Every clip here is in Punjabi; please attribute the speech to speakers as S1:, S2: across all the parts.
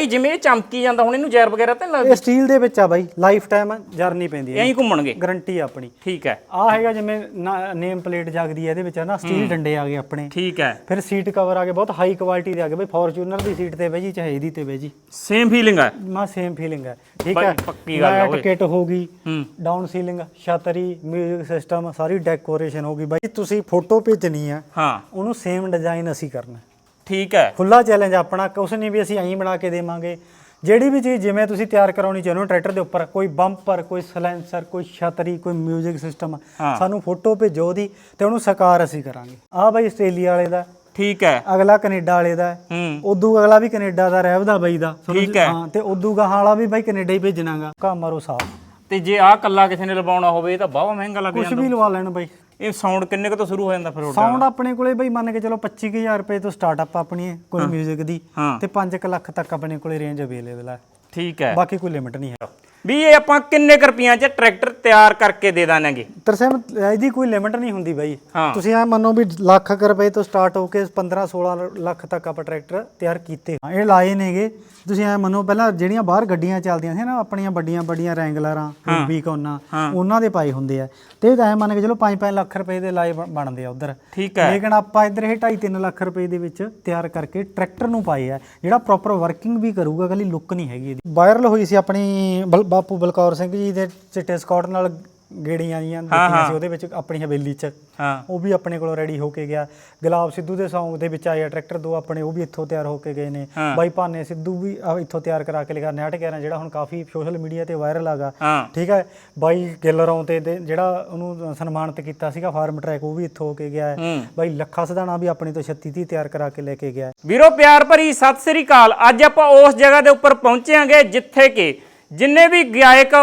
S1: ਭਾਈ ਜਿਵੇਂ ਇਹ ਚਮਕੀ ਜਾਂਦਾ ਹੁਣ ਇਹਨੂੰ ਜ਼ਹਿਰ ਵਗੈਰਾ ਤਾਂ ਨਹੀਂ
S2: ਇਹ ਸਟੀਲ ਦੇ ਵਿੱਚ ਆ ਬਾਈ ਲਾਈਫ ਟਾਈਮ ਜਰਨੀ ਪੈਂਦੀ ਹੈ
S1: ਐਂ ਘੁੰਮਣਗੇ?
S2: ਗਾਰੰਟੀ ਆ ਆਪਣੀ।
S1: ਠੀਕ ਹੈ।
S2: ਆ ਹੈਗਾ ਜਿਵੇਂ ਨੇਮ ਪਲੇਟ ਜਗਦੀ ਹੈ ਇਹਦੇ ਵਿੱਚ ਨਾ? ਸਟੀਲ ਡੰਡੇ ਆ ਗਏ ਆਪਣੇ।
S1: ਠੀਕ ਹੈ।
S2: ਫਿਰ ਸੀਟ ਕਵਰ ਆ ਗਏ ਬਹੁਤ ਹਾਈ ਕੁਆਲਿਟੀ ਦੇ ਆ ਗਏ ਬਈ ਫੋਰਚੂਨਰ ਦੀ ਸੀਟ ਤੇ ਬਈ ਜੀ ਚਾਹੇ ਇਹਦੀ ਤੇ ਬਈ ਜੀ।
S1: ਸੇਮ ਫੀਲਿੰਗ ਹੈ?
S2: ਮਾ ਸੇਮ ਫੀਲਿੰਗ ਹੈ। ਠੀਕ
S1: ਬਾਈ
S2: ਹੈ?
S1: ਪੱਕੀ ਗੱਲ ਆ ਓਏ।
S2: ਕਿਟ ਹੋ ਗਈ
S1: ਹੂੰ।
S2: ਡਾਊਨ ਸੀਲਿੰਗ ਛਤਰੀ 뮤직 ਸਿਸਟਮ ਸਾਰੀ ਡੈਕੋਰੇਸ਼ਨ ਹੋ ਗਈ ਬਾਈ। ਤੁਸੀਂ ਫੋਟੋ ਭੇਜਣੀ ਆ
S1: ਹਾਂ।
S2: ਉਹਨੂੰ ਸੇਮ ਡਿਜ਼ਾਈਨ ਅਸੀਂ ਕਰਨਾ
S1: ਠੀਕ ਹੈ।
S2: ਖੁੱਲਾ ਚੈਲੰਜ ਆਪਣਾ ਕੁਛ ਨਹੀਂ ਵੀ ਅਸੀਂ ਐਂ ਬਣਾ ਕੇ ਦੇਵਾਂਗੇ। ਜਿਹੜੀ ਵੀ ਚੀਜ਼ ਜਿਵੇਂ ਤੁਸੀਂ ਤਿਆਰ ਕਰਾਉਣੀ ਚਾਹੁੰਦੇ ਹੋ ਟਰੈਕਟਰ ਦੇ ਉੱਪਰ ਕੋਈ ਬੰਪਰ ਕੋਈ ਸਲੈਂਸਰ ਕੋਈ ਛਤਰੀ ਕੋਈ 뮤직 ਸਿਸਟਮ
S1: ਹਾਂ।
S2: ਸਾਨੂੰ ਫੋਟੋ ਭੇਜੋ ਉਹਦੀ ਤੇ ਉਹਨੂੰ ਸਾਕਾਰ ਅਸੀਂ ਕਰਾਂਗੇ। ਆਹ ਬਾਈ ਆਸਟ੍ਰੇਲੀਆ ਵਾਲੇ ਦਾ
S1: ਠੀਕ ਹੈ।
S2: ਅਗਲਾ ਕੈਨੇਡਾ ਵਾਲੇ ਦਾ
S1: ਹੂੰ।
S2: ਉਦੋਂ ਅਗਲਾ ਵੀ ਕੈਨੇਡਾ ਦਾ ਰਹਿਬ ਦਾ ਬਾਈ ਦਾ। ਤੁਹਾਨੂੰ-
S1: ਠੀਕ ਹੈ।
S2: ਹਾਂ ਤੇ ਉਦੋਂ ਗਾਹਾਂ ਵਾਲਾ ਵੀ ਬਾਈ ਕੈਨੇਡਾ ਹੀ ਭੇਜਣਾਗਾ। ਕਾ ਮਾਰੋ ਸਾਫ਼।
S1: ਤੇ ਜੇ ਆਹ ਕੱਲਾ ਕਿਸੇ ਨੇ ਲਵਾਉਣਾ ਹੋਵੇ ਇਹ ਤਾਂ ਬਾਵਾ ਮਹਿੰਗਾ ਲੱਗ
S2: ਕੁਝ
S1: ਜਾਂਦਾ।
S2: ਵੀ ਲਵਾ ਲੈਣ ਬਾਈ।
S1: ਇਹ ਸਾਊਂਡ ਕਿੰਨੇ ਕੁ ਤੋਂ ਸ਼ੁਰੂ ਹੋ ਜਾਂਦਾ ਫਿਰ ਤੁਹਾਡਾ?
S2: ਸਾਊਂਡ ਆਪਣੇ ਕੋਲੇ ਬਈ ਮੰਨ ਕੇ ਚਲੋ 25000 ਰੁਪਏ ਤੋਂ ਸਟਾਰਟਅਪ ਆਪਣੀ ਹੈ ਕੋਈ 뮤직 ਦੀ
S1: ਹਾਂ।
S2: ਤੇ 5 ਲੱਖ ਤੱਕ ਆਪਣੇ ਕੋਲੇ ਰੇਂਜ ਅਵੇਲੇਬਲ ਹੈ।
S1: ਠੀਕ ਹੈ।
S2: ਬਾਕੀ ਕੋਈ ਲਿਮਿਟ ਨਹੀਂ ਹੈ
S1: ਵੀ ਇਹ ਆਪਾਂ ਕਿੰਨੇ ਕੁ ਰੁਪਈਆਂ 'ਚ ਟਰੈਕਟਰ ਤਿਆਰ ਕਰਕੇ ਦੇ ਦਾਂਗੇ?
S2: ਤਰਸੇਮ ਇਹਦੀ ਕੋਈ ਲਿਮਿਟ ਨਹੀਂ ਹੁੰਦੀ ਬਾਈ।
S1: ਹਾਂ।
S2: ਤੁਸੀਂ ਐ ਮੰਨੋ ਵੀ ਲੱਖ ਕੁ ਰੁਪਏ ਤੋਂ ਸਟਾਰਟ ਹੋ ਕੇ 15 16 ਲੱਖ ਤੱਕ ਆਪਾਂ ਟਰੈਕਟਰ ਤਿਆਰ ਕੀਤੇ। ਹਾਂ, ਇਹ ਲਾਏ ਨੇਗੇ। ਤੁਸੀਂ ਐ ਮੰਨੋ ਪਹਿਲਾਂ ਜਿਹੜੀਆਂ ਬਾਹਰ ਗੱਡੀਆਂ ਚੱਲਦੀਆਂ ਸੀ ਨਾ ਆਪਣੀਆਂ ਵੱਡੀਆਂ ਵੱਡੀਆਂ ਰੈਂਗਲਰਾਂ ਰੂਬੀਕੋਨਾਂ ਉਹਨਾਂ ਦੇ ਪਾਏ ਹੁੰਦੇ ਆ। ਤੇ ਐ ਮੰਨ ਕੇ ਚਲੋ 5-5 ਲੱਖ ਰੁਪਏ ਦੇ ਲਾਏ ਬਣ- ਬਣਦੇ ਆ ਉਧਰ।
S1: ਠੀਕ ਹੈ।
S2: ਲੇਕਿਨ ਆਪਾਂ ਇੱਧਰ ਇਹ 2.5-3 ਲੱਖ ਰੁਪਏ ਦੇ ਵਿੱਚ ਤਿਆਰ ਕਰਕੇ ਟਰੈਕਟਰ ਨੂੰ ਪਾਏ ਆ। ਜਿਹੜਾ ਪ੍ਰੋਪਰ ਵਰਕਿੰਗ ਵੀ ਕਰੂਗਾ ਕੱਲੀ ਲੁੱਕ ਨਹੀਂ ਹੈਗੀ ਇਹਦੀ। ਵਾਇਰਲ ਹੋਈ ਸੀ ਆਪਣੀ ਬਲ- ਬਾਪੂ ਬਲਕੌਰ ਸਿੰਘ ਜੀ ਦੇ ਚਿੱਟੇ ਸਕਾਟ ਨਾਲ ਗੇੜੀਆਂ ਜੀਆਂ ਦਿੱਤੀਆਂ ਸੀ ਉਹਦੇ ਵਿੱਚ ਆਪਣੀ ਹਵੇਲੀ 'ਚ।
S1: ਹਾਂ।
S2: ਉਹ ਵੀ ਆਪਣੇ ਕੋਲੋਂ ਰੈਡੀ ਹੋ ਕੇ ਗਿਆ। ਗੁਲਾਬ ਸਿੱਧੂ ਦੇ Song ਦੇ ਵਿੱਚ ਆਇਆ ਟਰੈਕਟਰ ਦੋ ਆਪਣੇ ਉਹ ਵੀ ਇੱਥੋਂ ਤਿਆਰ ਹੋ ਕੇ ਗਏ ਨੇ। ਬਾਈ ਭਾਨੇ ਸਿੱਧੂ ਵੀ ਆਹ ਇੱਥੋਂ ਤਿਆਰ ਕਰਾ ਕੇ ਲਿਆ 911 ਜਿਹੜਾ ਹੁਣ ਕਾਫੀ ਸੋਸ਼ਲ ਮੀਡੀਆ ਤੇ ਵਾਇਰਲ ਆਗਾ ਠੀਕ ਹੈ ਬਾਈ ਗਿੱਲਰੋਂ ਤੇ ਜਿਹੜਾ ਉਹਨੂੰ ਸਨਮਾਨਿਤ ਕੀਤਾ ਸੀਗਾ ਫਾਰਮ ਟਰੈਕ ਉਹ ਵੀ ਇੱਥੋਂ ਹੋ ਕੇ ਗਿਆ ਹੈ। ਬਾਈ ਲੱਖਾ ਸਦਾਣਾ ਵੀ ਆਪਣੀ ਤੋਂ 36 30 ਤਿਆਰ ਕਰਾ ਕੇ ਲੈ ਕੇ ਗਿਆ ਹੈ।
S1: ਵੀਰੋ ਪਿਆਰ ਭਰੀ ਸਤਿ ਸ੍ਰੀ ਅਕਾਲ। ਅੱਜ ਆਪਾਂ ਉਸ ਜਗ੍ਹਾ ਦੇ ਉੱਪਰ ਪਹੁੰਚੇਾਂਗੇ ਜਿੱਥੇ ਕਿ ਜਿੰਨੇ ਵੀ ਗਾਇਕ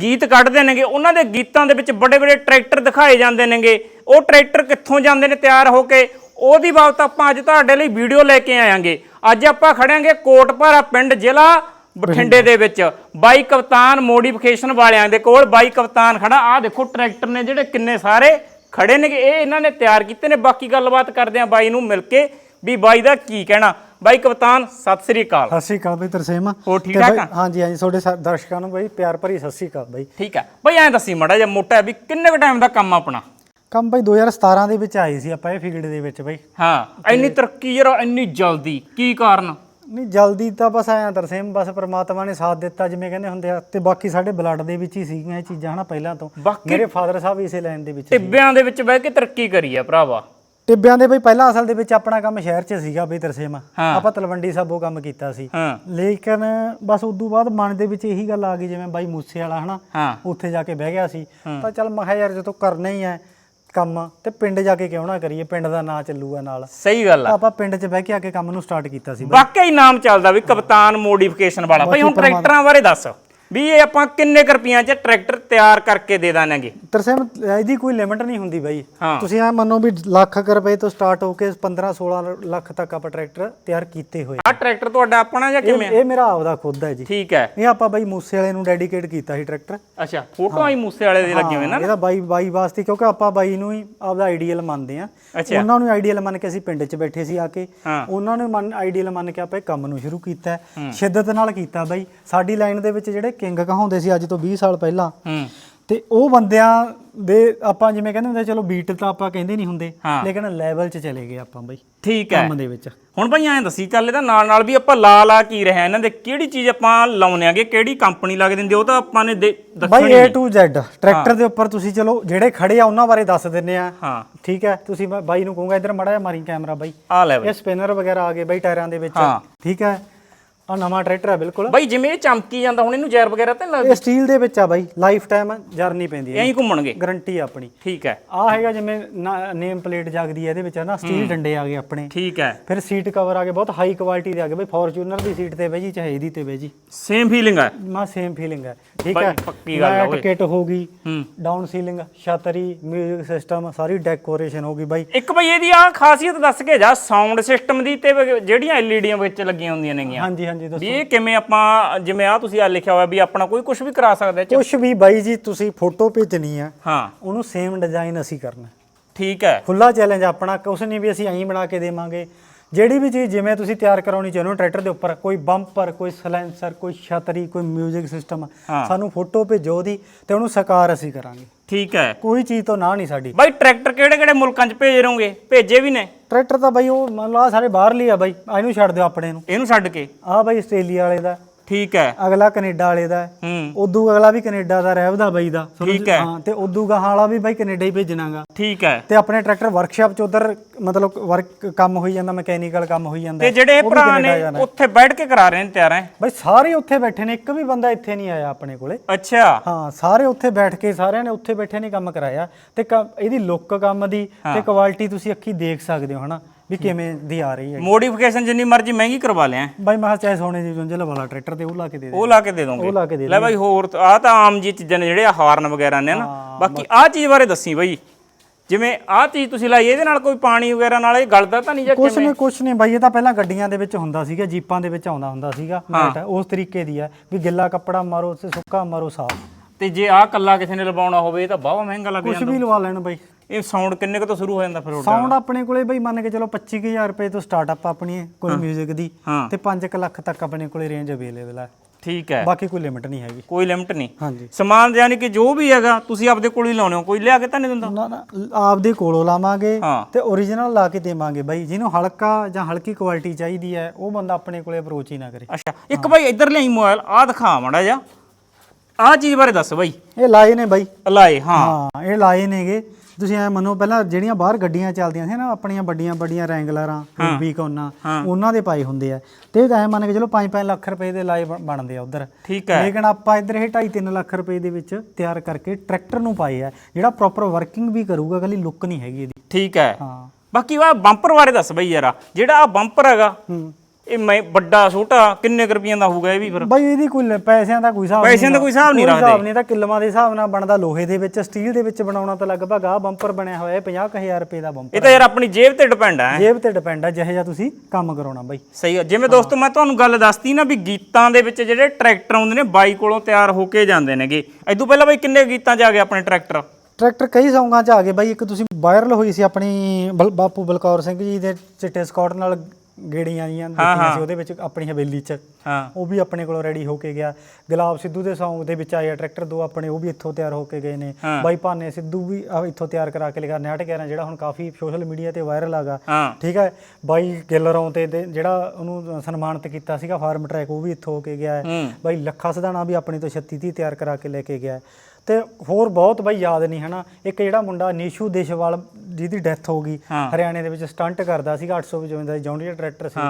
S1: ਗੀਤ ਕੱਢਦੇ ਨੇਗੇ, ਉਹਨਾਂ ਦੇ ਗੀਤਾਂ ਦੇ ਵਿੱਚ ਬੜੇ ਵੱਡੇ ਟਰੈਕਟਰ ਦਿਖਾਏ ਜਾਂਦੇ ਨੇਗੇ। ਉਹ ਟਰੈਕਟਰ ਕਿੱਥੋਂ ਜਾਂਦੇ ਨੇ ਤਿਆਰ ਹੋ ਕੇ? ਉਹਦੀ ਬਾਬਤ ਆਪਾਂ ਅੱਜ ਤੁਹਾਡੇ ਲਈ ਵੀਡੀਓ ਲੈ ਕੇ ਆਵਾਂਗੇ ਅੱਜ ਆਪਾਂ ਖੜਾਂਗੇ ਕੋਟਪਾਰਾ ਪਿੰਡ ਜ਼ਿਲ੍ਹਾ ਬਠਿੰਡੇ ਦੇ ਵਿੱਚ। ਬਾਈ ਕਪਤਾਨ ਮੋਡੀਫਿਕੇਸ਼ਨ ਵਾਲਿਆਂ ਦੇ ਕੋਲ। ਬਾਈ ਕਪਤਾਨ ਖੜਾ। ਆਹ ਦੇਖੋ ਟਰੈਕਟਰ ਨੇ ਜਿਹੜੇ ਕਿੰਨੇ ਸਾਰੇ ਖੜੇ ਨੇਗੇ। ਇਹ ਇਹਨਾਂ ਨੇ ਤਿਆਰ ਕੀਤੇ ਨੇ। ਬਾਕੀ ਗੱਲਬਾਤ ਕਰਦੇ ਆ ਬਾਈ ਨੂੰ ਮਿਲ ਕੇ ਵੀ ਬਾਈ ਦਾ ਕੀ ਕਹਿਣਾ। ਬਾਈ ਕਪਤਾਨ ਸਤਿ ਸ੍ਰੀ ਅਕਾਲ।
S2: ਸਤਿ ਸ਼੍ਰੀ ਅਕਾਲ ਬਾਈ ਤਰਸੇਮ
S1: ਹੋਰ ਠੀਕ
S2: ਤੇ
S1: ਠਾਕ
S2: ਬਾਈ-
S1: ਆ?
S2: ਹਾਂਜੀ ਹਾਂਜੀ ਤੁਹਾਡੇ ਸਾ- ਦਰਸ਼ਕਾਂ ਨੂੰ ਬਾਈ ਪਿਆਰ ਭਰੀ ਸਤਿ ਸ਼੍ਰੀ ਅਕਾਲ ਬਾਈ।
S1: ਠੀਕ ਹੈ ਬਾਈ ਐਂ ਦੱਸੀ ਮੜਾ ਜਿਹਾ ਮੋਟਾ ਵੀ ਕਿੰਨੇ ਕੁ ਟਾਈਮ ਦਾ ਕੰਮ ਆ ਆਪਣਾ?
S2: ਕੰਮ ਬਾਈ 2017 ਦੇ ਵਿੱਚ ਆਏ ਸੀ ਆਪਾਂ ਇਹ ਫੀਲਡ ਦੇ ਵਿੱਚ ਬਾਈ।
S1: ਹਾਂ ਇੰਨੀ ਤਰੱਕੀ ਯਾਰ ਇੰਨੀ ਜਲਦੀ ਕੀ ਕਾਰਨ?
S2: ਨਹੀਂ ਜਲਦੀ ਤਾਂ ਬਸ ਆਇਆ ਤਰਸੇਮ ਬਸ ਪ੍ਰਮਾਤਮਾ ਨੇ ਸਾਥ ਦਿੱਤਾ ਜਿਵੇਂ ਕਹਿੰਦੇ ਹੁੰਦੇ ਆ ਤੇ ਬਾਕੀ ਸਾਡੇ ਬਲੱਡ ਦੇ ਵਿੱਚ ਹੀ ਸੀਗੀਆਂ ਇਹ ਚੀਜ਼ਾਂ ਹਨਾ ਪਹਿਲਾਂ ਤੋਂ।
S1: ਬਾਕੀ
S2: ਮੇਰੇ ਫਾਦਰ ਸਾਹਿਬ ਇਸੇ ਲਾਈਨ ਦੇ ਵਿੱਚ
S1: ਟਿੱਬਿਆਂ ਦੇ ਵਿੱਚ ਬਹਿ ਕੇ ਤਰੱਕੀ ਕਰੀ ਆ ਭਰਾਵਾ।
S2: ਟਿੱਬਿਆਂ ਦੇ ਬਈ ਪਹਿਲਾਂ ਅਸਲ ਦੇ ਵਿੱਚ ਆਪਣਾ ਕੰਮ ਸ਼ਹਿਰ 'ਚ ਸੀਗਾ ਬਈ ਤਰਸੇਮ।
S1: ਹਾਂ।
S2: ਆਪਾਂ ਤਲਵੰਡੀ ਸਾਬੋ ਕੰਮ ਕੀਤਾ ਸੀ।
S1: ਹਾਂ।
S2: ਲੇਕਿਨ ਬਸ ਉਦੋਂ ਬਾਅਦ ਮਨ ਦੇ ਵਿੱਚ ਇਹੀ ਗੱਲ ਆ ਗਈ ਜਿਵੇਂ ਬਾਈ ਮੂਸੇ ਵਾਲਾ ਹਨਾ?
S1: ਹਾਂ।
S2: ਉੱਥੇ ਜਾ ਕੇ ਬਹਿ ਗਿਆ ਸੀ। ਤਾਂ ਚੱਲ ਮੈਂ ਕਿਹਾ ਯਾਰ ਜਦੋਂ ਕਰਨਾ ਹੀ ਹੈ ਕੰਮ ਤੇ ਪਿੰਡ ਜਾ ਕੇ ਕਿਉਂ ਨਾ ਕਰੀਏ? ਪਿੰਡ ਦਾ ਨਾਂ ਚੱਲੂਗਾ ਨਾਲ।
S1: ਸਹੀ ਗੱਲ ਆ।
S2: ਆਪਾਂ ਪਿੰਡ 'ਚ ਬਹਿ ਕੇ ਆ ਕੇ ਕੰਮ ਨੂੰ ਸਟਾਰਟ ਕੀਤਾ ਸੀ
S1: ਵਾਕਿਆ ਹੀ ਨਾਮ ਚੱਲਦਾ ਵੀ ਕਪਤਾਨ ਮੋਡੀਫਿਕੇਸ਼ਨ ਵਾਲਾ। ਭਾਈ ਹੁਣ ਟਰੈਕਟਰਾਂ ਬਾਰੇ ਦੱਸ। ਵੀ ਇਹ ਆਪਾਂ ਕਿੰਨੇ ਕੁ ਰੁਪਈਆਂ 'ਚ ਟਰੈਕਟਰ ਤਿਆਰ ਕਰਕੇ ਦੇ ਦਾਂਗੇ?
S2: ਤਰਸੇਮ ਇਹਦੀ ਕੋਈ ਲਿਮਿਟ ਨਹੀਂ ਹੁੰਦੀ ਬਾਈ।
S1: ਹਾਂ।
S2: ਤੁਸੀਂ ਐ ਮੰਨੋ ਵੀ ਲੱਖ ਕੁ ਰੁਪਏ ਤੋਂ ਸਟਾਰਟ ਹੋ ਕੇ 15 16 ਲੱਖ ਤੱਕ ਆਪਾਂ ਟਰੈਕਟਰ ਤਿਆਰ ਕੀਤੇ ਹੋਏ।
S1: ਆਹ ਟਰੈਕਟਰ ਤੁਹਾਡਾ ਆਪਣਾ ਜਾਂ
S2: ਇਹ
S1: ਕਿਵੇਂ?
S2: ਇਹ ਮੇਰਾ ਆਪਦਾ ਖੁਦ ਹੈ ਜੀ।
S1: ਠੀਕ ਹੈ।
S2: ਇਹ ਆਪਾਂ ਬਾਈ ਮੂਸੇ ਵਾਲੇ ਨੂੰ ਡੈਡੀਕੇਟ ਕੀਤਾ ਸੀ ਟਰੈਕਟਰ।
S1: ਅੱਛਾ ਫੋਟੋਆਂ ਹੀ। ਮੂਸੇ ਵਾਲੇ ਦੇ ਲੱਗੇ ਹੋਏ ਨਾ?
S2: ਇਹਦਾ ਬਾਈ ਬਾਈ ਵਾਸਤੇ ਕਿਉਂਕਿ ਆਪਾਂ ਬਾਈ ਨੂੰ ਹੀ ਆਪਦਾ ਆਈਡੀਅਲ ਮੰਨਦੇ ਆ
S1: ਅੱਛਾ।
S2: ਉਹਨਾਂ ਨੂੰ ਆਈਡੀਅਲ ਮੰਨ ਕੇ ਅਸੀਂ ਪਿੰਡ 'ਚ ਬੈਠੇ ਸੀ ਆ ਕੇ।
S1: ਹਾਂ।
S2: ਉਹਨਾਂ ਨੂੰ ਮੰਨ ਆਈਡੀਅਲ ਮੰਨ ਕੇ ਆਪਾਂ ਇਹ ਕੰਮ ਨੂੰ ਸ਼ੁਰੂ ਕੀਤਾ ਹੈ। ਸ਼ਿੱਦਤ ਨਾਲ ਕੀਤਾ ਬਾਈ। ਸਾਡੀ ਲਾਈਨ ਦੇ ਵਿੱਚ ਜਿਹੜੇ ਕਿੰਗ ਕਹਾਉਂਦੇ ਸੀ ਅੱਜ ਤੋਂ 20 ਸਾਲ ਪਹਿਲਾਂ।
S1: ਹੂੰ।
S2: ਤੇ ਉਹ ਬੰਦਿਆਂ ਦੇ ਆਪਾਂ ਜਿਵੇਂ ਕਹਿੰਦੇ ਹੁੰਦੇ ਚਲੋ ਬੀਟ ਤਾਂ ਆਪਾਂ ਕਹਿੰਦੇ ਨਹੀਂ ਹੁੰਦੇ
S1: ਹਾਂ।
S2: ਲੇਕਿਨ ਲੈਵਲ 'ਚ ਚਲੇ ਗਏ ਆਪਾਂ ਬਾਈ
S1: ਠੀਕ ਹੈ।
S2: ਕੰਮ ਦੇ ਵਿੱਚ।
S1: ਹੁਣ ਭਾਈ ਐਂ ਦੱਸੀ ਚੱਲ ਇਹਦਾ ਨਾਲ ਨਾਲ ਵੀ ਆਪਾਂ ਲਾ ਲਾ ਕੀ ਰਿਹਾ ਇਹਨਾਂ ਦੇ ਕਿਹੜੀ ਚੀਜ਼ ਆਪਾਂ ਲਾਉਣੇ ਆਗੇ ਕਿਹੜੀ ਕੰਪਨੀ ਲੱਗ ਦਿੰਦੀ ਉਹ ਤਾਂ ਆਪਾਂ ਨੇ ਦੇ-
S2: ਬਾਈ
S1: ਦੱਸਣੀ
S2: A to Z ਟਰੈਕਟਰ ਦੇ ਉੱਪਰ ਤੁਸੀਂ ਚਲੋ ਜਿਹੜੇ ਖੜੇ ਆ ਉਹਨਾਂ ਬਾਰੇ ਦੱਸ ਦਿੰਨੇ ਆ।
S1: ਹਾਂ।
S2: ਠੀਕ ਹੈ ਤੁਸੀਂ ਬਾਈ ਨੂੰ ਕਹੂੰਗਾ ਇੱਧਰ ਮੜਾ ਜਾ ਮਾਰੀ ਕੈਮਰਾ ਬਾਈ।
S1: ਆ ਲੈ ਬਈ।
S2: ਇਹ ਸਪਿਨਰ ਵਗੈਰਾ ਆ ਗਏ ਬਾਈ ਟਾਇਰਾਂ ਦੇ ਵਿੱਚ।
S1: ਹਾਂ।
S2: ਠੀਕ ਹੈ ਆ ਨਵਾਂ ਟਰੈਕਟਰ ਹੈ ਬਿਲਕੁਲ।
S1: ਬਾਈ ਜਿਵੇਂ ਇਹ ਚਮਕੀ ਜਾਂਦਾ ਹੁਣ ਇਹਨੂੰ ਜ਼ਹਿਰ ਵਗੈਰਾ ਤਾਂ ਨਹੀਂ ਲੱਗਦਾ?
S2: ਇਹ ਸਟੀਲ ਦੇ ਵਿੱਚ ਆ ਬਾਈ ਲਾਈਫ ਟਾਈਮ ਜਰਨੀ ਪੈਂਦੀ ਹੈ।
S1: ਐਂ ਘੁੰਮਣਗੇ।
S2: ਗਾਰੰਟੀ ਆਪਣੀ।
S1: ਠੀਕ ਹੈ।
S2: ਆ ਹੈਗਾ ਜਿਵੇਂ ਨੇਮ ਪਲੇਟ ਜਗਦੀ ਹੈ ਇਹਦੇ ਵਿੱਚ ਨਾ? ਸਟੀਲ ਡੰਡੇ ਆ ਗਏ ਆਪਣੇ।
S1: ਠੀਕ ਹੈ।
S2: ਫਿਰ ਸੀਟ ਕਵਰ ਆ ਗਏ ਬਹੁਤ ਹਾਈ ਕੁਆਲਿਟੀ ਦੇ ਆ ਗਏ ਬਈ ਫੋਰਚੂਨਰ ਦੀ ਸੀਟ ਤੇ ਬਈ ਜੀ ਚਾਹੇ ਇਹਦੀ ਤੇ ਬਈ ਜੀ।
S1: ਸੇਮ ਫੀਲਿੰਗ ਹੈ।
S2: ਮਾ ਸੇਮ ਫੀਲਿੰਗ ਹੈ। ਠੀਕ
S1: ਬਾਈ
S2: ਹੈ?
S1: ਪੱਕੀ ਗੱਲ ਆ ਓਏ।
S2: ਕਿਟ ਹੋ ਗਈ
S1: ਹੂੰ।
S2: ਡਾਊਨ ਸੀਲਿੰਗ ਛਤਰੀ 뮤직 ਸਿਸਟਮ ਸਾਰੀ ਡੈਕੋਰੇਸ਼ਨ ਹੋ ਗਈ ਬਾਈ।
S1: ਇੱਕ ਬਈ ਇਹਦੀ ਆ ਖਾਸੀਅਤ ਦੱਸ ਕੇ ਜਾ ਸਾਊਂਡ ਸਿਸਟਮ ਦੀ ਤੇ ਵਗ- ਜਿਹੜੀਆਂ ਐਲਈਡੀਆਂ ਵਿੱਚ ਲੱਗੀਆਂ ਹੁੰਦੀਆਂ ਨੇਗੀਆਂ।
S2: ਹਾਂਜੀ। ਹਾਂਜੀ
S1: ਵੀ
S2: ਦੱਸੋ
S1: ਇਹ ਕਿਵੇਂ ਆਪਾਂ ਜਿਵੇਂ ਆ ਤੁਸੀਂ ਆ ਲਿਖਿਆ ਹੋਇਆ ਵੀ ਆਪਣਾ ਕੋਈ ਕੁਝ ਵੀ ਕਰਾ ਸਕਦਾ ਇਹ ਚ
S2: ਕੁਛ ਵੀ ਬਾਈ ਜੀ ਤੁਸੀਂ ਫੋਟੋ ਭੇਜਣੀ ਆ
S1: ਹਾਂ।
S2: ਉਹਨੂੰ ਸੇਮ ਡਿਜ਼ਾਈਨ ਅਸੀਂ ਕਰਨਾ।
S1: ਠੀਕ ਹੈ।
S2: ਖੁੱਲਾ ਚੈਲੰਜ ਆਪਣਾ ਕੁਛ ਨਹੀਂ ਵੀ ਅਸੀਂ ਐਂ ਬਣਾ ਕੇ ਦੇਵਾਂਗੇ। ਜਿਹੜੀ ਵੀ ਚੀਜ਼ ਜਿਵੇਂ ਤੁਸੀਂ ਤਿਆਰ ਕਰਾਉਣੀ ਚਾਹੁੰਦੇ ਹੋ ਟਰੈਕਟਰ ਦੇ ਉੱਪਰ ਕੋਈ ਬੰਪਰ ਕੋਈ ਸਲੈਂਸਰ ਕੋਈ ਛਤਰੀ ਕੋਈ 뮤직 ਸਿਸਟਮ। ਸਾਨੂੰ ਫੋਟੋ ਭੇਜੋ ਉਹਦੀ ਤੇ ਉਹਨੂੰ ਸਾਕਾਰ ਅਸੀਂ ਕਰਾਂਗੇ।
S1: ਠੀਕ ਹੈ।
S2: ਕੋਈ ਚੀਜ਼ ਤੋਂ ਨਾ ਨਹੀਂ ਸਾਡੀ।
S1: ਬਾਈ ਟਰੈਕਟਰ ਕਿਹੜੇ ਕਿਹੜੇ ਮੁਲਕਾਂ 'ਚ ਭੇਜ ਰਹੋਗੇ? ਭੇਜੇ ਵੀ ਨੇ।
S2: ਟਰੈਕਟਰ ਤਾਂ ਬਾਈ ਉਹ ਮੰਨ ਲਓ ਆਹ ਸਾਰੇ ਬਾਹਰਲੀ ਆ ਬਾਈ ਇਹਨੂੰ ਛੱਡ ਦਿਓ ਆਪਣੇ ਨੂੰ।
S1: ਇਹਨੂੰ ਛੱਡ ਕੇ?
S2: ਆਹ ਬਾਈ ਆਸਟ੍ਰੇਲੀਆ ਵਾਲੇ ਦਾ।
S1: ਠੀਕ ਹੈ।
S2: ਅਗਲਾ ਕੈਨੇਡਾ ਵਾਲੇ ਦਾ ਹੈ।
S1: ਹੂੰ।
S2: ਉਦੋਂ ਅਗਲਾ ਵੀ ਕੈਨੇਡਾ ਦਾ ਰਹਿਬ ਦਾ ਬਾਈ ਦਾ। ਸਮਝ-
S1: ਠੀਕ ਹੈ।
S2: ਹਾਂ ਤੇ ਉਦੋਂ ਗਾਹਾਂ ਵਾਲਾ ਵੀ ਬਾਈ ਕੈਨੇਡਾ ਹੀ ਭੇਜਣਾਗਾ।
S1: ਠੀਕ ਹੈ।
S2: ਤੇ ਆਪਣੇ ਟਰੈਕਟਰ ਵਰਕਸ਼ਾਪ ਚ ਉਧਰ ਮਤਲਬ ਵਰਕ ਕੰਮ ਹੋਈ ਜਾਂਦਾ ਮਕੈਨੀਕਲ ਕੰਮ ਹੋਈ ਜਾਂਦਾ।
S1: ਤੇ ਜਿਹੜੇ ਇਹ
S2: ਉਹ ਵੀ
S1: ਭਰਾ
S2: ਕੈਨੇਡਾ
S1: ਨੇ
S2: ਜਾਣਾ।
S1: ਉੱਥੇ ਬੈਠ ਕੇ ਕਰਾ ਰਹੇ ਨੇ ਤਿਆਰਾਂ
S2: ਬਾਈ ਸਾਰੇ ਉੱਥੇ ਬੈਠੇ ਨੇ ਇੱਕ ਵੀ ਬੰਦਾ ਇੱਥੇ ਨਹੀਂ ਆਇਆ ਆਪਣੇ ਕੋਲੇ।
S1: ਅੱਛਾ।
S2: ਹਾਂ ਸਾਰੇ ਉੱਥੇ ਬੈਠ ਕੇ ਸਾਰਿਆਂ ਨੇ ਉੱਥੇ ਬੈਠੇ ਨੇ ਕੰਮ ਕਰਾਇਆ। ਤੇ ਕ- ਇਹਦੀ ਲੁੱਕ ਕੰਮ ਦੀ ਤੇ ਕੁਆਲਿਟੀ ਤੁਸੀਂ ਅੱਖੀ ਦੇਖ ਸਕਦੇ ਹੋ ਹਨਾ? ਵੀ ਕਿਵੇਂ ਦੀ ਆ ਰਹੀ ਹੈ
S1: ਮੋਡੀਫਿਕੇਸ਼ਨ ਜਿੰਨੀ ਮਰਜ਼ੀ ਮਹਿੰਗੀ ਕਰਵਾ ਲਿਆ।
S2: ਬਾਈ ਮੈਂ ਕਿਹਾ ਚਾਹੇ ਸੋਨੇ ਦੀ ਜੁੰਝਲ ਵਾਲਾ ਟਰੈਕਟਰ ਤੇ ਉਹ ਲਾ ਕੇ ਦੇ ਦੇ।
S1: ਉਹ ਲਾ ਕੇ ਦੇ ਦੋਗੇ
S2: ਉਹ ਲਾ ਕੇ ਦੇ
S1: ਲੈ ਬਾਈ ਹੋਰ ਆ ਤਾਂ ਆਮ ਜੀ ਚੀਜ਼ਾਂ ਨੇ ਜਿਹੜੇ ਆ ਹਾਰਨ ਵਗੈਰਾ ਨੇ ਨਾ। ਬਾਕੀ ਆਹ ਚੀਜ਼ ਬਾਰੇ ਦੱਸੀ ਬਾਈ। ਜਿਵੇਂ ਆਹ ਚੀਜ਼ ਤੁਸੀਂ ਲਾਈ ਇਹਦੇ ਨਾਲ ਕੋਈ ਪਾਣੀ ਵਗੈਰਾ ਨਾਲ ਇਹ ਗਲਦਾ ਤਾਂ ਨਹੀਂ ਜਾਂ
S2: ਕੁਛ
S1: ਕਿਵੇਂ?
S2: ਨਹੀਂ ਕੁਛ ਨਹੀਂ ਬਾਈ ਇਹ ਤਾਂ ਪਹਿਲਾਂ ਗੱਡੀਆਂ ਦੇ ਵਿੱਚ ਹੁੰਦਾ ਸੀਗਾ ਜੀਪਾਂ ਦੇ ਵਿੱਚ ਆਉਂਦਾ ਹੁੰਦਾ ਸੀਗਾ। ਮੈਟ ਉਸ ਤਰੀਕੇ ਦੀ ਆ ਵੀ ਗਿੱਲਾ ਕੱਪੜਾ ਮਾਰੋ ਤੇ ਸੁੱਕਾ ਮਾਰੋ ਸਾਫ਼।
S1: ਤੇ ਜੇ ਆਹ ਕੱਲਾ ਕਿਸੇ ਨੇ ਲਵਾਉਣਾ ਹੋਵੇ ਇਹ ਤਾਂ ਬਹੁਤ ਮਹਿੰਗਾ ਲੱਗ
S2: ਕੁਛ
S1: ਜਾਂਦਾ।
S2: ਵੀ ਲਵਾ ਲੈਣ ਬਾਈ।
S1: ਇਹ ਸਾਊਂਡ ਕਿੰਨੇ ਕੁ ਤੋਂ ਸ਼ੁਰੂ ਹੋ ਜਾਂਦਾ ਫਿਰ ਉਹਦਾ
S2: ਸਾਊਂਡ ਆਪਣੇ ਕੋਲੇ ਬਈ ਮੰਨ ਕੇ ਚਲੋ 25000 ਰੁਪਏ ਤੋਂ ਸਟਾਰਟਅਪ ਆਪਣੀ ਹੈ, ਕੋਈ 뮤직 ਦੀ
S1: ਹਾਂ।
S2: ਤੇ 5 ਲੱਖ ਤੱਕ ਆਪਣੇ ਕੋਲੇ ਰੇਂਜ ਅਵੇਲੇਬਲ ਹੈ
S1: ਠੀਕ ਹੈ।
S2: ਬਾਕੀ ਕੋਈ ਲਿਮਿਟ ਨਹੀਂ ਹੈਗੀ।
S1: ਕੋਈ ਲਿਮਟ ਨਹੀਂ।
S2: ਹਾਂਜੀ।
S1: ਸਮਾਨ ਯਾਨੀ ਕਿ ਜੋ ਵੀ ਹੈਗਾ ਤੁਸੀਂ ਆਪਦੇ ਕੋਲ ਹੀ ਲਾਉਣੇ ਹੋ ਕੋਈ ਲਿਆ ਕੇ ਤਾਂ ਨਹੀਂ ਦਿੰਦਾ?
S2: ਨਾ ਨਾ ਆਪਦੇ ਕੋਲੋਂ ਲਾਵਾਂਗੇ
S1: ਹਾਂ।
S2: ਤੇ origignal ਲਾ ਕੇ ਦੇਵਾਂਗੇ ਬਾਈ ਜਿਹਨੂੰ ਹਲਕਾ ਜਾਂ ਹਲਕੀ ਕੁਆਲਿਟੀ ਚਾਹੀਦੀ ਹੈ ਉਹ ਬੰਦਾ ਆਪਣੇ ਕੋਲੇ ਅਪਰੋਚ ਹੀ ਨਾ ਕਰੇ।
S1: ਅੱਛਾ ਇੱਕ ਬਾਈ ਇੱਧਰ ਲਿਆਈ ਮੋਬਾਈਲ ਆਹ ਦਿਖਾ ਮਾੜਾ ਜਿਹਾ। ਆਹ ਚੀਜ਼ ਬਾਰੇ ਦੱਸ ਬਾਈ।
S2: ਇਹ ਲਾਏ ਨੇ ਬਾਈ।
S1: ਲਾਏ ਹਾਂ।
S2: ਹਾਂ ਇਹ ਲਾਏ ਨੇਗੇ। ਤੁਸੀਂ ਐ ਮੰਨੋ ਪਹਿਲਾਂ ਜਿਹੜੀਆਂ ਬਾਹਰ ਗੱਡੀਆਂ ਚੱਲਦੀਆਂ ਸੀ ਨਾ ਆਪਣੀਆਂ ਵੱਡੀਆਂ ਵੱਡੀਆਂ ਰੈਂਗਲਰਾਂ ਰੂਬੀਕੋਨਾਂ ਉਹਨਾਂ ਦੇ ਪਾਏ ਹੁੰਦੇ ਆ। ਤੇ ਐ ਮੰਨ ਕੇ ਚਲੋ 5-5 ਲੱਖ ਰੁਪਏ ਦੇ ਲਾਏ ਬਣ- ਬਣਦੇ ਆ ਉਧਰ।
S1: ਠੀਕ ਹੈ।
S2: ਲੇਕਿਨ ਆਪਾਂ ਇੱਧਰ ਇਹ 2.5-3 ਲੱਖ ਰੁਪਏ ਦੇ ਵਿੱਚ ਤਿਆਰ ਕਰਕੇ ਟਰੈਕਟਰ ਨੂੰ ਪਾਏ ਆ ਜਿਹੜਾ ਪ੍ਰੋਪਰ ਵਰਕਿੰਗ ਵੀ ਕਰੂਗਾ ਕੱਲੀ ਲੁੱਕ ਨਹੀਂ ਹੈਗੀ ਇਹਦੀ।
S1: ਠੀਕ ਹੈ।
S2: ਹਾਂ।
S1: ਬਾਕੀ ਵਾ ਬੰਪਰ ਬਾਰੇ ਦੱਸ ਬਈ ਯਾਰਾ ਜਿਹੜਾ ਆ ਬੰਪਰ ਹੈਗਾ
S2: ਹੂੰ।
S1: ਇਹ ਮੈਂ ਵੱਡਾ ਛੋਟਾ ਕਿੰਨੇ ਕੁ ਰੁਪਈਆਂ ਦਾ ਹੋਊਗਾ ਇਹ ਵੀ ਫਿਰ?
S2: ਬਾਈ ਇਹਦੀ ਕੋਈ ਲ- ਪੈਸਿਆਂ ਦਾ ਕੋਈ ਹਿਸਾਬ
S1: ਪੈਸਿਆਂ ਦਾ ਕੋਈ ਹਿਸਾਬ ਨਹੀਂ ਰੱਖਦੇ।
S2: ਹਿਸਾਬ ਨਹੀਂ ਤਾਂ ਕਿਲੋਆਂ ਦੇ ਹਿਸਾਬ ਨਾਲ ਬਣਦਾ ਲੋਹੇ ਦੇ ਵਿੱਚ ਸਟੀਲ ਦੇ ਵਿੱਚ ਬਣਾਉਣਾ ਤਾਂ ਲਗਭਗ ਆ ਬੰਪਰ ਬਣਿਆ ਹੋਇਆ ਹੈ 50000 ਰੁਪਏ ਦਾ ਬੰਪਰ
S1: ਇਹ ਤਾਂ ਯਾਰ ਆਪਣੀ ਜੇਬ ਤੇ ਡਿਪੈਂਡ ਹੈ?
S2: ਜੇਬ ਤੇ ਡਿਪੈਂਡ ਆ ਜਿਹੇ ਜਿਹਾ ਤੁਸੀਂ ਕੰਮ ਕਰਾਉਣਾ ਬਾਈ।
S1: ਸਹੀ ਹੈ ਜਿਵੇਂ ਦੋਸਤੋ ਮੈਂ ਤੁਹਾਨੂੰ ਗੱਲ ਦੱਸਤੀ ਨਾ ਵੀ ਗੀਤਾਂ ਦੇ ਵਿੱਚ ਜਿਹੜੇ ਟਰੈਕਟਰ ਆਉਂਦੇ ਨੇ ਬਾਈ ਕੋਲੋਂ ਤਿਆਰ ਹੋ ਕੇ ਜਾਂਦੇ ਨੇਗੇ। ਇਦੋਂ ਪਹਿਲਾਂ ਬਾਈ ਕਿੰਨੇ ਗੀਤਾਂ 'ਚ ਆ ਗਏ ਆਪਣੇ ਟਰੈਕਟਰ?
S2: ਟਰੈਕਟਰ ਕਈ ਸੌਂਗਾਂ ਚ ਆ ਗਏ ਬਾਈ। ਇੱਕ ਤੁਸੀਂ ਵਾਇਰਲ ਹੋਈ ਸੀ ਆਪਣੀ ਬਲ- ਬਾਪੂ ਬਲਕੌਰ ਸਿੰਘ ਜੀ ਦੇ ਚਿੱਟੇ ਸਕਾਟ ਨਾਲ ਗੇੜੀਆਂ ਜੀਆਂ ਦਿੱਤੀਆਂ ਸੀ ਉਹਦੇ ਵਿੱਚ ਆਪਣੀ ਹਵੇਲੀ ਚ।
S1: ਹਾਂ।
S2: ਉਹ ਵੀ ਆਪਣੇ ਕੋਲੋਂ ਰੈਡੀ ਹੋ ਕੇ ਗਿਆ। ਗੁਲਾਬ ਸਿੱਧੂ ਦੇ ਸੌਂਗ ਦੇ ਵਿੱਚ ਆਇਆ ਟਰੈਕਟਰ ਦੋ ਆਪਣੇ ਉਹ ਵੀ ਇੱਥੋਂ ਤਿਆਰ ਹੋ ਕੇ ਗਏ ਨੇ। ਬਾਈ ਭਾਨੇ ਸਿੱਧੂ ਵੀ ਆਹ ਇੱਥੋਂ ਤਿਆਰ ਕਰਾ ਕੇ ਲਿਆ ਨੈਟ 11 ਜਿਹੜਾ ਹੁਣ ਕਾਫੀ ਸੋਸ਼ਲ ਮੀਡੀਆ ਤੇ ਵਾਇਰਲ ਆਗਾ ਠੀਕ ਹੈ ਬਾਈ ਗਿੱਲਰੋਂ ਤੇ ਜਿਹੜਾ ਉਹਨੂੰ ਸਨਮਾਨਿਤ ਕੀਤਾ ਸੀਗਾ ਫਾਰਮ ਟਰੈਕ ਉਹ ਵੀ ਇੱਥੋਂ ਹੋ ਕੇ ਗਿਆ। ਹੈ।
S1: ਹੂੰ
S2: ਬਾਈ ਲੱਖਾ ਸਦਾਣਾ ਵੀ ਆਪਣੀ ਤੋਂ 36 30 ਤਿਆਰ ਕਰਾ ਕੇ ਲੈ ਕੇ ਗਿਆ। ਹੈ। ਤੇ ਹੋਰ ਬਹੁਤ ਬਾਈ ਯਾਦ ਨਹੀਂ ਹਨਾ? ਇੱਕ ਜਿਹੜਾ ਮੁੰਡਾ ਨੀਸ਼ੂ ਦੇਸ਼ਵਾਲ ਜਿਹਦੀ ਡੈਥ ਹੋ ਗਈ। ਹਰਿਆਣੇ ਦੇ ਵਿੱਚ ਸਟੰਟ ਕਰਦਾ ਸੀਗਾ 855 ਦਾ ਜੌਂਡੀਆ ਟਰੈਕਟਰ ਸੀ।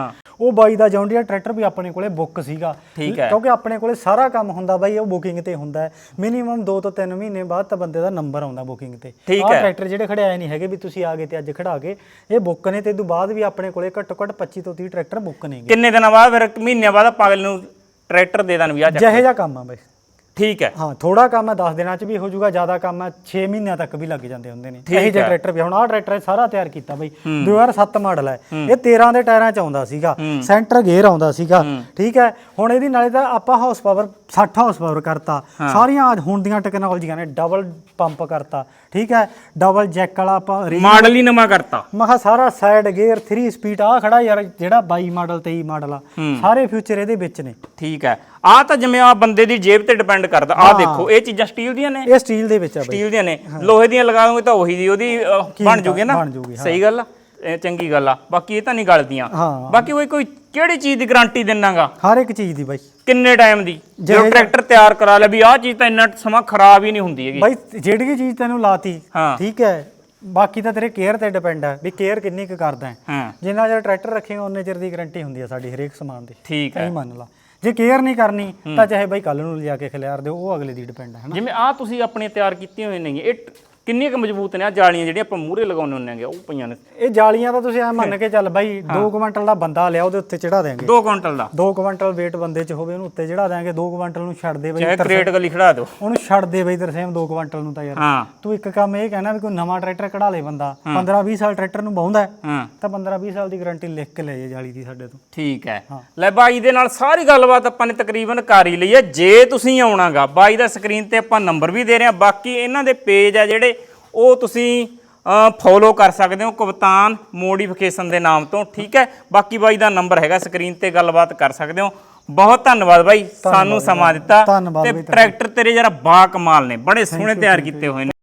S2: ਉਹ ਬਾਈ ਦਾ ਜੌਂਡੀਆ ਟਰੈਕਟਰ ਵੀ ਆਪਣੇ ਕੋਲੇ ਬੁੱਕ ਸੀਗਾ। ਕਿਉਂਕਿ ਆਪਣੇ ਕੋਲੇ ਸਾਰਾ ਕੰਮ ਹੁੰਦਾ ਬਾਈ ਉਹ ਬੁਕਿੰਗ ਤੇ ਹੁੰਦਾ ਹੈ। ਮਿਨੀਮਮ 2 ਤੋਂ 3 ਮਹੀਨੇ ਬਾਅਦ ਤਾਂ ਬੰਦੇ ਦਾ ਨੰਬਰ ਆਉਂਦਾ ਬੁਕਿੰਗ ਤੇ। ਆਹ। ਟਰੈਕਟਰ ਜਿਹੜੇ ਖੜਿਆਏ ਨਹੀਂ ਹੈਗੇ ਵੀ ਤੁਸੀਂ ਆ ਗਏ ਤੇ ਅੱਜ ਖੜਾ ਕੇ। ਇਹ ਬੁੱਕ ਨੇ ਤੇ ਤੋਂ ਬਾਅਦ ਵੀ ਆਪਣੇ ਕੋਲੇ ਘੱਟੋ ਘੱਟ 25 ਤੋਂ 30 ਟਰੈਕਟਰ ਬੁੱਕ ਨੇਗੇ।
S1: ਕਿੰਨੇ ਦਿਨਾਂ ਬਾਅਦ ਫਿਰ ਮਹੀਨਿਆਂ ਬਾਅਦ ਆਪਾਂ ਅਗਲੇ ਨੂੰ ਟਰੈਕਟਰ ਦੇ ਦੇਣ ਵੀ ਆ ਜਾ
S2: ਜਿਹੇ ਜਿਹਾ ਕੰਮ ਆ ਬਾਈ।
S1: ਠੀਕ ਹੈ।
S2: ਹਾਂ ਥੋੜਾ ਕੰਮ ਹੈ 10 ਦਿਨਾਂ ਚ ਵੀ ਹੋ ਜਾਊਗਾ ਜ਼ਿਆਦਾ ਕੰਮ ਹੈ 6 ਮਹੀਨਿਆਂ ਤੱਕ ਵੀ ਲੱਗ ਜਾਂਦੇ ਹੁੰਦੇ ਨੇ। ਇਹੀ ਜਿਹੇ ਟਰੈਕਟਰ ਵੀ ਹੁਣ ਆਹ ਟਰੈਕਟਰ ਸਾਰਾ ਤਿਆਰ ਕੀਤਾ ਬਈ। 2007 ਮਾਡਲ ਹੈ। ਇਹ 13 ਦੇ ਟਾਇਰਾਂ ਚ ਆਉਂਦਾ ਸੀਗਾ। ਸੈਂਟਰ ਗੇਅਰ ਆਉਂਦਾ ਸੀਗਾ। ਠੀਕ ਹੈ। ਹੁਣ ਇਹਦੀ ਨਾਲੇ ਤਾਂ ਆਪਾਂ ਹਾਊਸ ਪਾਵਰ 60 ਹਾਊਸ ਪਾਵਰ ਕਰਤਾ। ਸਾਰੀਆਂ ਅੱਜ ਹੁਣ ਦੀਆਂ ਟੈਕਨੋਲੋਜੀਆਂ ਨੇ ਡਬਲ ਪੰਪ ਕਰਤਾ। ਠੀਕ ਹੈ। ਡਬਲ ਜੈਕ ਵਾਲਾ ਆਪਾਂ ਰੀ-
S1: ਮਾਡਲ ਹੀ ਨਵਾਂ ਕਰਤਾ।
S2: ਮੈਂ ਕਿਹਾ ਸਾਰਾ ਸਾਈਡ ਗੇਅਰ 3 ਸਪੀਡ ਆ ਖੜਾ ਯਾਰ ਜਿਹੜਾ 22 ਮਾਡਲ 23 ਮਾਡਲ ਆ। ਸਾਰੇ ਫਿਊਚਰ ਇਹਦੇ ਵਿੱਚ ਨੇ।
S1: ਠੀਕ ਹੈ। ਆ ਤਾਂ ਜਿਵੇਂ ਆ ਬੰਦੇ ਦੀ ਜੇਬ ਤੇ ਡਿਪੈਂਡ ਕਰਦਾ। ਆ ਦੇਖੋ ਇਹ ਚੀਜ਼ਾਂ ਸਟੀਲ ਦੀਆਂ ਨੇ।
S2: ਇਹ ਸਟੀਲ ਦੇ ਵਿੱਚ ਆ ਬਈ।
S1: ਸਟੀਲ ਦੀਆਂ ਨੇ। ਲੋਹੇ ਦੀਆਂ ਲਗਾ ਦੋਗੇ ਤਾਂ ਉਹੀ ਦੀ ਉਹਦੀ ਅਹ, ਬਣ ਜੂਗੀ ਨਾ।
S2: ਬਣ ਜੂਗੀ,
S1: ਸਹੀ ਗੱਲ ਆ। ਇਹ ਚੰਗੀ ਗੱਲ ਆ। ਬਾਕੀ ਇਹ ਤਾਂ ਨਹੀਂ ਗਲਦੀਆਂ।
S2: ਹਾਂ।
S1: ਬਾਕੀ ਕੋਈ ਕੋਈ ਕਿਹੜੀ ਚੀਜ਼ ਦੀ ਗਾਰੰਟੀ ਦਿੰਨਾਗਾ?
S2: ਹਰ ਇੱਕ ਚੀਜ਼ ਦੀ ਬਾਈ।
S1: ਕਿੰਨੇ ਟਾਈਮ ਦੀ? ਜਦੋਂ ਟਰੈਕਟਰ ਤਿਆਰ ਕਰਾ ਲਿਆ ਵੀ ਆਹ ਚੀਜ਼ ਤਾਂ ਇੰਨਾ ਸਮਾਂ ਖਰਾਬ ਹੀ ਨਹੀਂ ਹੁੰਦੀ ਹੈਗੀ।
S2: ਬਾਈ ਜਿਹੜੀ ਚੀਜ਼ ਤੈਨੂੰ ਲਾਤੀ
S1: ਹਾਂ।
S2: ਠੀਕ ਹੈ। ਬਾਕੀ ਤਾਂ ਤੇਰੇ ਕੇਅਰ ਤੇ ਡਿਪੈਂਡ ਹੈ ਵੀ ਕੇਅਰ ਕਿੰਨੀ ਕੁ ਕਰਦਾ ਹੈ।
S1: ਹਾਂ।
S2: ਜਿੰਨਾ ਚਿਰ ਟਰੈਕਟਰ ਰੱਖੇਗਾ ਉਨੇ ਚਿਰ ਦੀ ਗਾਰੰਟੀ ਹੁੰਦੀ ਹੈ ਸਾਡੀ ਹਰੇਕ ਸਮਾਨ ਦੀ।
S1: ਠੀਕ ਹੈ।
S2: ਮੰਨ ਲਾ। ਜੇ ਕੇਅਰ ਨਹੀਂ ਕਰਨੀ ਤਾਂ ਚਾਹੇ ਬਾਈ ਕੱਲ ਨੂੰ ਲਿਜਾ ਕੇ ਖਿਲਾਰ ਦਿਓ ਉਹ ਅਗਲੇ ਦੀ ਡਿਪੈਂਡ ਹੈ ਨਾ
S1: ਜਿਵੇਂ ਆ ਤੁਸੀਂ ਆਪਣੀਆਂ ਤਿਆਰ ਕੀਤੀਆਂ ਹੋਈਆਂ ਨੇ ਇਹ ਕਿੰਨੀਆਂ ਕੁ ਮਜ਼ਬੂਤ ਨੇ? ਆ ਜਾਲੀਆਂ ਜਿਹੜੀਆਂ ਆਪਾਂ ਮੂਹਰੇ ਲਗਾਉਂਦੇ ਹੁੰਦੇ ਆਂਗੇ ਉਹ ਪਈਆਂ ਨੇ।
S2: ਇਹ ਜਾਲੀਆਂ ਤਾਂ ਤੁਸੀਂ ਐ ਮੰਨ ਕੇ ਚੱਲ ਬਾਈ 2 ਕੁਇੰਟਲ ਦਾ ਬੰਦਾ ਲਿਆ ਉਹਦੇ ਉੱਤੇ ਚੜਾ ਦੇਾਂਗੇ
S1: 2 ਕੁਇੰਟਲ ਦਾ।
S2: 2 ਕੁਇੰਟਲ weight ਬੰਦੇ 'ਚ ਹੋਵੇ ਉਹਨੂੰ ਉੱਤੇ ਚੜਾ ਦੇਾਂਗੇ 2 ਕੁਇੰਟਲ ਨੂੰ ਛੱਡ ਦੇ ਬਾਈ
S1: ਚਾਹੇ ਕ੍ਰੇਟ ਗਲੀ ਖੜਾ ਦਿਓ।
S2: ਉਹਨੂੰ ਛੱਡ ਦੇ ਬਾਈ ਤਰਸੇਮ 2 ਕੁਇੰਟਲ ਨੂੰ ਤਾਂ ਯਾਰ। ਤੂੰ ਇੱਕ ਕੰਮ ਇਹ ਕਹਿਣਾ ਵੀ ਕੋਈ ਨਵਾਂ ਟਰੈਕਟਰ ਕਢਾ ਲੇ ਬੰਦਾ। 15 20 ਸਾਲ ਟਰੈਕਟਰ ਨੂੰ ਹਾਂ ਤਾਂ 15 20 ਸਾਲ ਦੀ ਗਾਰੰਟੀ ਲਿਖ ਕੇ ਲੈ ਜੇ ਜਾਲੀ ਦੀ ਸਾਡੇ ਤੋਂ।
S1: ਠੀਕ ਹੈ। ਲੈ ਬਾਈ ਦੇ ਨਾਲ ਸਾਰੀ ਗੱਲਬਾਤ ਆਪਾਂ ਨੇ ਤਕਰੀਬਨ ਕਰ ਹੀ ਲਈ ਹੈ। ਜੇ ਤੁਸੀਂ ਆਉਣਾਗਾ ਬਾਈ ਦਾ ਸਕਰੀਨ ਤੇ ਆਪਾਂ ਨੰਬਰ ਵੀ ਦੇ ਰਹੇ ਹਾਂ। ਬਾਕੀ ਇਹਨਾਂ ਦੇ ਪੇਜ ਆ ਜਿਹੜੇ ਉਹ ਤੁਸੀਂ ਫੋਲੋ ਕਰ ਸਕਦੇ ਹੋ ਕਪਤਾਨ ਮੋਡੀਫਿਕੇਸ਼ਨ ਦੇ ਨਾਮ ਤੋਂ ਠੀਕ ਹੈ? ਬਾਕੀ ਬਾਈ ਦਾ ਨੰਬਰ ਹੈਗਾ ਸਕਰੀਨ ਤੇ ਗੱਲਬਾਤ ਕਰ ਸਕਦੇ ਹੋ। ਬਹੁਤ ਧੰਨਵਾਦ ਬਾਈ ਸਾਨੂੰ ਸਮਾਂ ਦਿੱਤਾ ਤੇ ਟਰੈਕਟਰ ਤੇਰੇ ਜਰਾ ਬਾ ਕਮਾਲ ਨੇ ਬੜੇ ਸੋਹਣੇ ਤਿਆਰ ਕੀਤੇ ਹੋਏ ਨੇ।